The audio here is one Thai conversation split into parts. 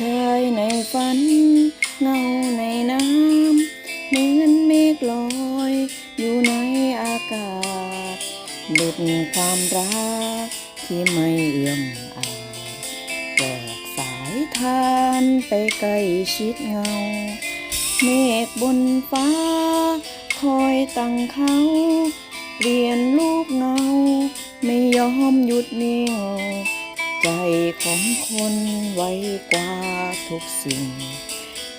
ชายในฝัน เงาในน้ำเหมือนเมฆลอย อยู่ในอากาศดุดความรักที่ไม่เอื้อมอาจแบกสายทานไปใกล้ชิดเงา เมฆบนฟ้า คอยตั้งเขาเปลี่ยนลูกเงา ไม่ยอมหยุดนิ่ง ใจของคนไว้กว่าทุกสิ่ง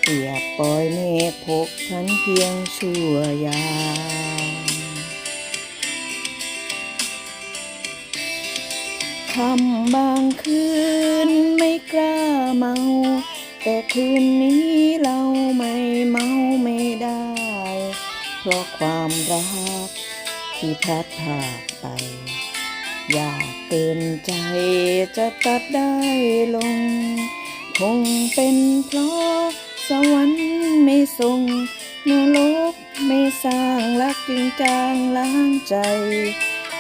เปียบปล่อยเมฆพกพันเพียงชั่วยามคำบางคืนไม่กล้าเมา แต่คืนนี้เราไม่เมาไม่ได้ เพราะความรักที่พลัดพราไป อยากเกินใจจะตัดได้ลง คงเป็นเพราะสวรรค์ไม่ส่งนรกไม่สร้างรักจริงจางล้างใจ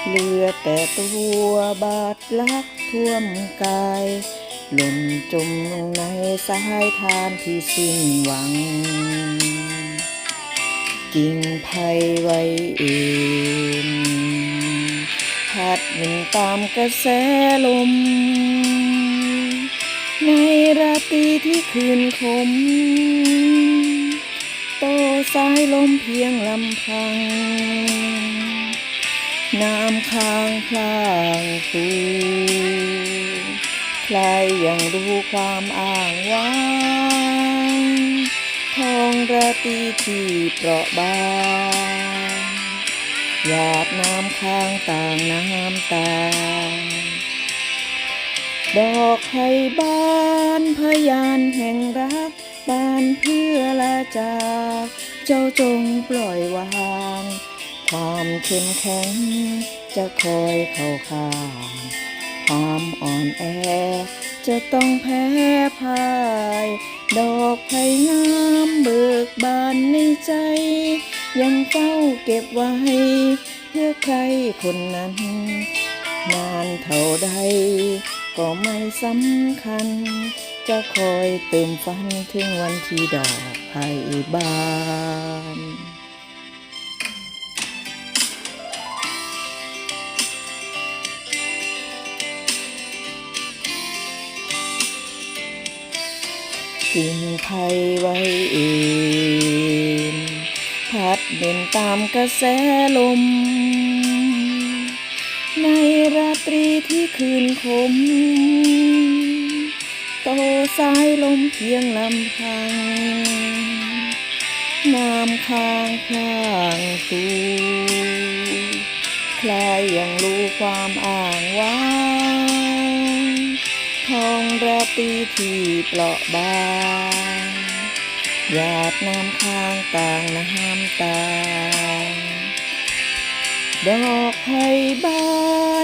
เหลือแต่ตัวบาดลักท่วมกายหล่นจมลงในสายทานที่สิ้นหวัง กิ่งไผ่ไว้เอง พัดหมันตามกระแสลม ในราตรีที่คืนคม โตสายลมเพียงลำพัง น้ำค้างพลางคูใครยังรู้ความอ่างว้างทองราตรีที่เปราะบาง หยาดน้ำค้างต่างน้ำตา ดอกไผ่บานพยานแห่งรักบานเพื่อลาจาก เจ้าจงปล่อยวาง ความเข้มแข็งจะคอยเข้าข้างความอ่อนแอ จะต้องแพ้พ่าย ดอกไผ่งามเบิกบานในใจ ยังเฝ้าเก็บไว้ เพื่อใครคนนั้น นานเท่าใด ก็ไม่สำคัญ จะคอยเติมฝันถึงวันที่ดอกไผ่บานกิ่งไผ่ไว้เอง พัดเดินตามกระแสลม ในราตรีที่คืนคม โตสายลมเพียงลำพังน้ำค้างพลางตูใครยังรู้ความอ่างว้างทองราตรีที่เปราะบาง หยาดน้ำค้างต่างน้ำตาดอกไผ่บา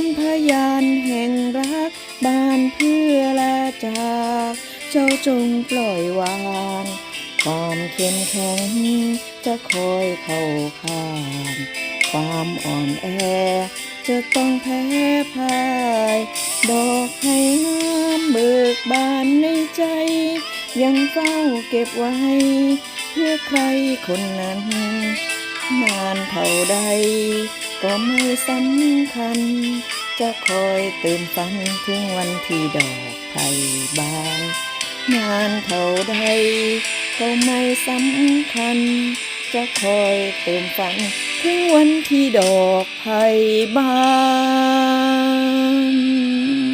นพยานแห่งรักบานเพื่อลาจากเจ้าจงปล่อยวาง ความเข้มแข็งจะคอยเข้าข้างความอ่อนแอ จะต้องแพ้พ่าย ดอกไผ่งามเบิกบานในใจ ยังเฝ้าเก็บไว้ เพื่อใครคนนั้น นานเท่าใด ก็ไม่สำคัญ จะคอยเติมฝันถึงวันที่ดอกไผ่บาน นานเท่าใด ก็ไม่สำคัญ จะคอยเติมฝันถึงวันที่ดอกไผ่บาน